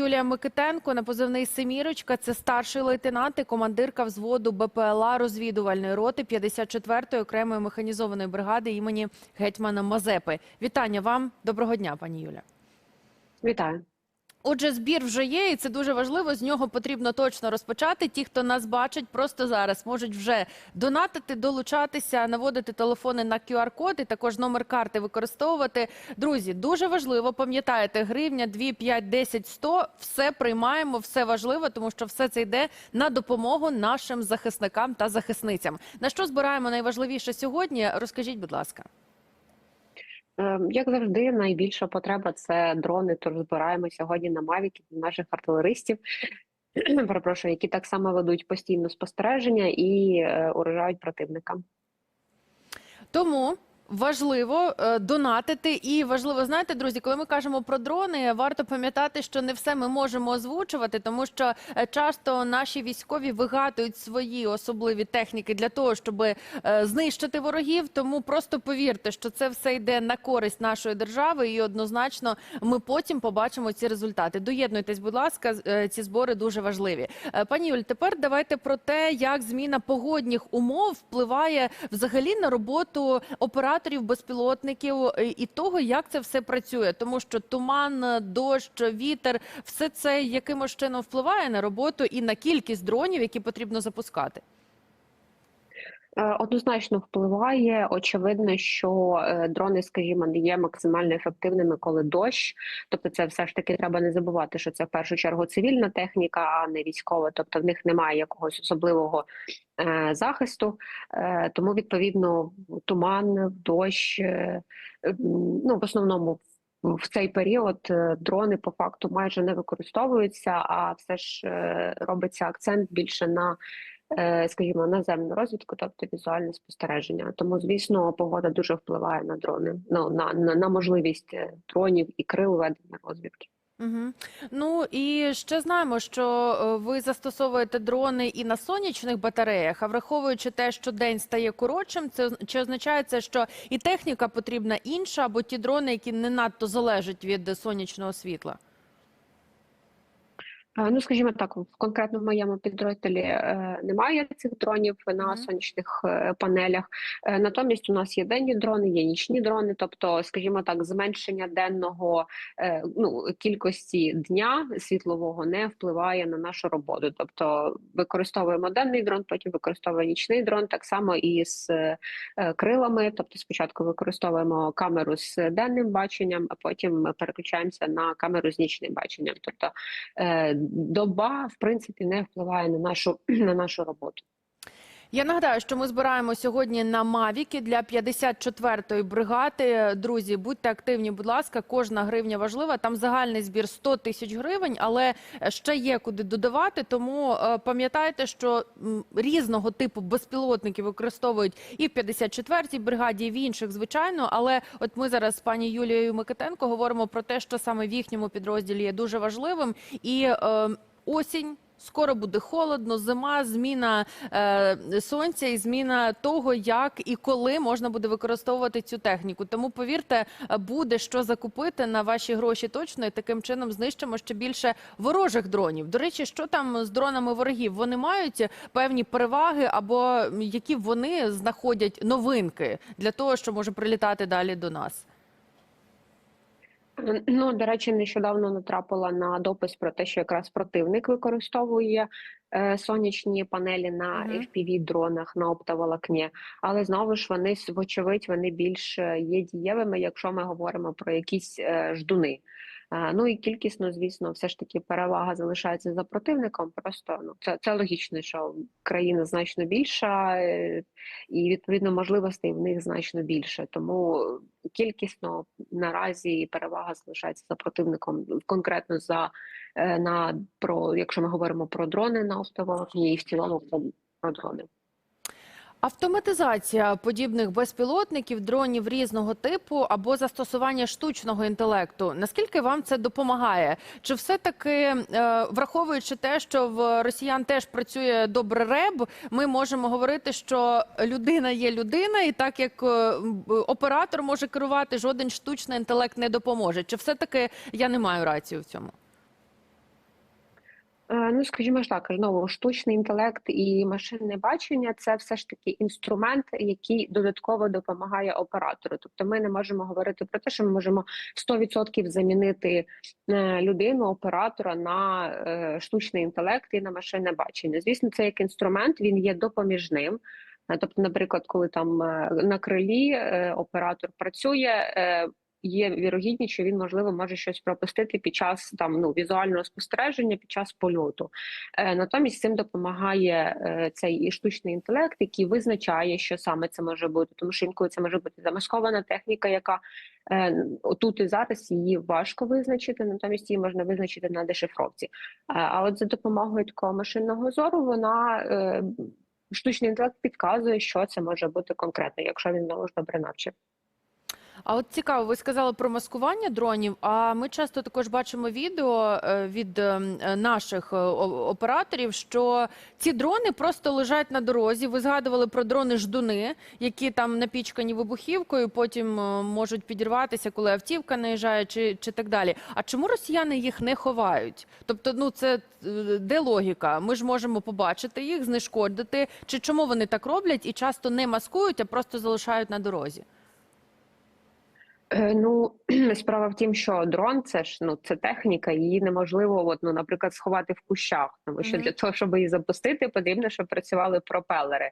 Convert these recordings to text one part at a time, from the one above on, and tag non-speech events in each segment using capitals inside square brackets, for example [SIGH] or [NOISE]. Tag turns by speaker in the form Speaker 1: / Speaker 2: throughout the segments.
Speaker 1: Юлія Микитенко на позивний Семірочка. Це старший лейтенант і командирка взводу БПЛА розвідувальної роти 54-ї окремої механізованої бригади імені гетьмана Мазепи. Вітання вам. Доброго дня, пані Юля.
Speaker 2: Вітаю.
Speaker 1: Отже, збір вже є, і це дуже важливо. З нього потрібно точно розпочати. Ті, хто нас бачить, просто зараз можуть вже донатити, долучатися, наводити телефони на QR-код і також номер карти використовувати. Друзі, дуже важливо. Пам'ятаєте, гривня 2, 5, 10, 100 – все приймаємо, все важливо, тому що все це йде на допомогу нашим захисникам та захисницям. На що збираємо найважливіше сьогодні? Розкажіть, будь ласка.
Speaker 2: Е, Як завжди, найбільша потреба це дрони. Тож збираємо сьогодні на Мавіки наших артилеристів. [CLEARS THROAT] Перепрошую, які так само ведуть постійно спостереження і е, уражають противника.
Speaker 1: Тому важливо е, донатити, і важливо знаєте, друзі, коли ми кажемо про дрони, варто пам'ятати, що не все ми можемо озвучувати, тому що е, часто наші військові вигадують свої особливі техніки для того, щоб е, знищити ворогів. Тому просто повірте, що це все йде на користь нашої держави, і однозначно ми потім побачимо ці результати. Доєднуйтесь, будь ласка, ці збори дуже важливі. Пані Юль, тепер давайте про те, як зміна погодних умов впливає взагалі на роботу операторів безпілотників е, і того, як це все працює, тому що туман, е, дощ, вітер, все це якимось чином впливає на роботу і на кількість дронів, які потрібно запускати.
Speaker 2: Е, Однозначно впливає. Очевидно, що е, дрони, скажімо, не є максимально ефективними, коли дощ. Тобто, це все ж таки треба не забувати, що це в першу чергу цивільна техніка, а не військова. Тобто в них немає якогось особливого е, захисту. Тому відповідно туман, дощ. ну в основному. В цей період дрони по факту майже не використовуються, а все ж робиться акцент більше на скажімо, наземну розвідку, тобто візуальне спостереження. Тому, звісно, погода дуже впливає на дрони, ну, на, на, на можливість е, дронів і крил ведення розвідки.
Speaker 1: Угу. Ну і ще знаємо, що е, ви застосовуєте дрони і на сонячних батареях. А враховуючи те, що день стає коротшим, це чи означає це, що і техніка потрібна інша, або ті дрони, які не надто залежать від сонячного світла?
Speaker 2: Е, Ну, скажімо так, в конкретно в моєму підрозділі е, немає цих дронів на сонячних е, панелях. Натомість у нас є денні дрони, є нічні дрони. Тобто, скажімо так, зменшення денного ну кількості дня світлового не впливає на нашу роботу. Тобто, використовуємо денний дрон, потім використовуємо нічний дрон. Так само і з крилами. Тобто, спочатку використовуємо камеру з денним баченням, а потім переключаємося на камеру з нічним баченням. Тобто доба в принципі не впливає на нашу [CLEARS THROAT] на нашу роботу.
Speaker 1: Я нагадаю, що ми збираємо сьогодні на Мавіки для 54-ї бригади. Друзі, будьте активні, будь ласка. Кожна гривня важлива. Там загальний збір 100 тисяч гривень, але ще є куди додавати. Тому е, пам'ятайте, що різного типу безпілотники використовують і в 54-й бригаді, і в інших, звичайно. Але от ми зараз з пані Юлією Микитенко говоримо про те, що саме в їхньому підрозділі є дуже важливим. І е, осінь. Скоро буде холодно, зима, зміна е, сонця і зміна того, як і коли можна буде використовувати цю техніку. Тому повірте, буде що закупити на ваші гроші точно, і таким чином знищимо ще більше ворожих дронів. До речі, що там з дронами ворогів? Вони мають певні переваги, або які вони знаходять новинки для того, що може прилітати далі до нас.
Speaker 2: Ну до речі, нещодавно натрапила на допис про те, що якраз противник використовує е, сонячні панелі на
Speaker 1: Мгм.
Speaker 2: fpv дронах на оптоволокні. Але знову ж вони вочевидь вони більш е, є дієвими, якщо ми говоримо про якісь е, ждуни. Е, Ну і кількісно, звісно, все ж таки перевага залишається за противником. Просто ну це, це логічно, що країна значно більша, е, і відповідно можливостей в них значно більше. Тому кількісно наразі перевага залишається за противником конкретно за е, на про, якщо ми говоримо про дрони на оптоволокні і в цілому про дрони.
Speaker 1: Автоматизація подібних безпілотників, дронів різного типу або застосування штучного інтелекту. Наскільки вам це допомагає? Чи все таки, е, враховуючи те, що в росіян теж працює добре реб, ми можемо говорити, що людина є людина, і так як е, оператор може керувати, жоден штучний інтелект не допоможе. Чи все таки я не маю рацію в цьому?
Speaker 2: Е, Ну, скажімо ж так, знову штучний інтелект і машинне бачення це все ж таки інструмент, який додатково допомагає оператору. Тобто, ми не можемо говорити про те, що ми можемо 100% замінити е, людину, оператора на е, штучний інтелект і на машинне бачення. Звісно, це як інструмент, він є допоміжним. Тобто, наприклад, коли там на крилі оператор працює. Є вірогідність, що він можливо може щось пропустити під час там ну візуального спостереження під час польоту. Е, натомість цим допомагає е, цей і штучний інтелект, який визначає, що саме це може бути, тому що інколи це може бути замаскована техніка, яка е, тут і зараз її важко визначити, натомість її можна визначити на дешифровці. Е, а от за допомогою такого машинного зору вона е, штучний інтелект підказує, що це може бути конкретно, якщо він знову ж добре навчив.
Speaker 1: А от цікаво, ви сказали про маскування дронів. А ми часто також бачимо відео е, від е, наших е, операторів, що ці дрони просто лежать на дорозі. Ви згадували про дрони ждуни, які там напічкані вибухівкою, потім можуть підірватися, коли автівка наїжджає, чи, чи так далі. А чому росіяни їх не ховають? Тобто, ну це де логіка? Ми ж можемо побачити їх, знешкодити. Чи чому вони так роблять і часто не маскують, а просто залишають на дорозі?
Speaker 2: Е, Ну [CLEARS THROAT] справа в тім, що дрон це ж ну це техніка, її неможливо, от ну, наприклад, сховати в кущах, тому що
Speaker 1: Мгм.
Speaker 2: для того, щоб її запустити, потрібно, щоб працювали пропелери.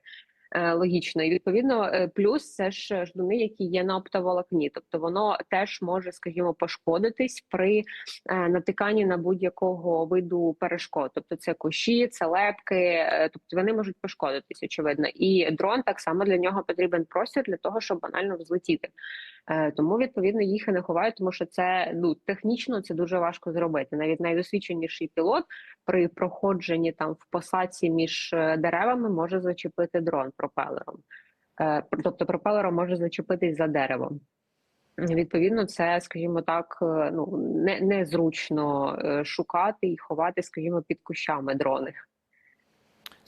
Speaker 2: Е, Логічно, і відповідно, е, плюс це ж ждуни, які є на оптоволокні, тобто воно теж може, скажімо, пошкодитись при е, натиканні на будь-якого виду перешкод. Тобто це кущі, це лепки, е, тобто вони можуть пошкодитись, очевидно. І дрон так само для нього потрібен простір для того, щоб банально взлетіти. Е, Тому відповідно їх і не ховають, тому що це ну технічно це дуже важко зробити. Навіть найдосвідченіший пілот при проходженні там в посадці між е, деревами може зачепити дрон пропелером. Е, Тобто пропелером може зачепитись за деревом. Відповідно, це, скажімо так, е, ну не, незручно е, шукати і ховати, скажімо, під кущами дрони.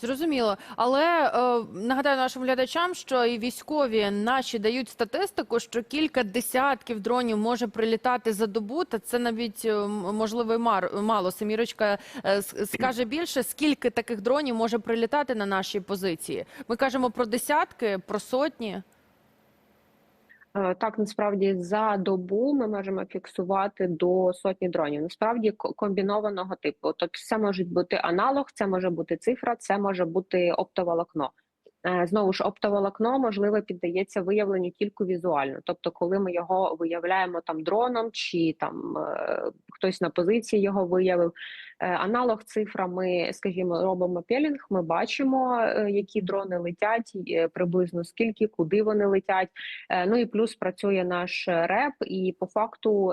Speaker 1: Зрозуміло, але е, нагадаю нашим глядачам, що і військові наші дають статистику, що кілька десятків дронів може прилітати за добу. Та це навіть е, можливо мар мало. Семірочка е, скаже більше, скільки таких дронів може прилітати на наші позиції. Ми кажемо про десятки, про сотні.
Speaker 2: Е, Так, насправді за добу ми можемо фіксувати до сотні дронів. Насправді комбінованого типу. Тобто, це може бути аналог, це може бути цифра, це може бути оптоволокно. Е, Знову ж оптоволокно можливо піддається виявленню тільки візуально. Тобто, коли ми його виявляємо там дроном, чи там е, хтось на позиції його виявив. Е, Аналог цифра, ми, скажімо, робимо пелінг, ми бачимо, е, які дрони летять, е, приблизно скільки, куди вони летять. Ну і плюс працює наш реп, і по факту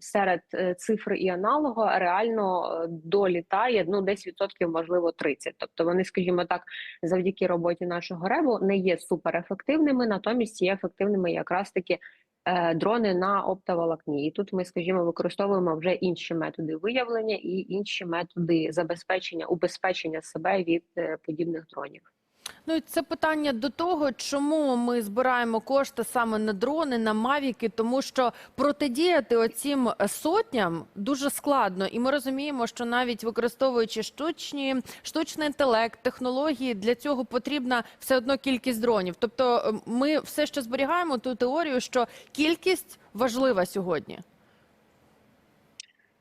Speaker 2: серед цифр і аналогу реально долітає ну десь відсотків, можливо, 30. Тобто вони, скажімо так, завдяки роботі нашого ребу не є суперефективними, натомість є ефективними якраз таки дрони на оптоволокні. І тут ми, скажімо, використовуємо вже інші методи виявлення і інші методи забезпечення, убезпечення себе від е, подібних дронів.
Speaker 1: Ну і це питання до того, чому ми збираємо кошти саме на дрони, на мавіки, тому що протидіяти оцім сотням дуже складно, і ми розуміємо, що навіть використовуючи штучні штучний інтелект, технології, для цього потрібна все одно кількість дронів. Тобто, е, ми все ще зберігаємо ту теорію, що кількість важлива сьогодні.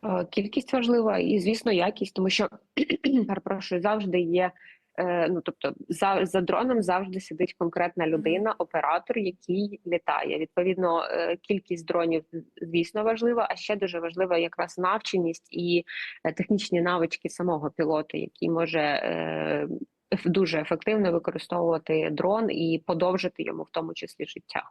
Speaker 2: Е, Кількість важлива і, звісно, якість, тому що [CLEARS THROAT] перепрошую, завжди є. Е, Ну, тобто, за, за дроном завжди сидить конкретна людина, оператор, який літає. Відповідно, е, кількість дронів, звісно, важлива, а ще дуже важлива якраз навченість і е, технічні навички самого пілота, який може дуже ефективно використовувати дрон і подовжити йому в тому числі життя,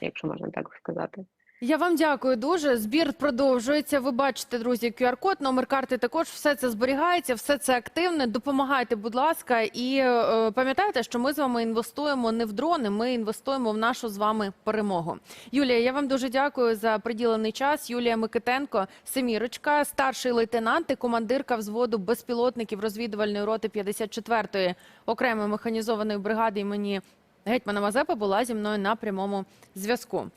Speaker 2: якщо можна так сказати.
Speaker 1: Я вам дякую дуже. Збір продовжується. Ви бачите, друзі, QR-код, номер карти також все це зберігається, все це активне. Допомагайте, будь ласка, і е, пам'ятайте, що ми з вами інвестуємо не в дрони, ми інвестуємо в нашу з вами перемогу. Юлія, я вам дуже дякую за приділений час. Юлія Микитенко, Семірочка, старший лейтенант і командирка взводу безпілотників розвідувальної роти 54-ї окремої механізованої бригади імені Гетьмана Мазепи була зі мною на прямому зв'язку.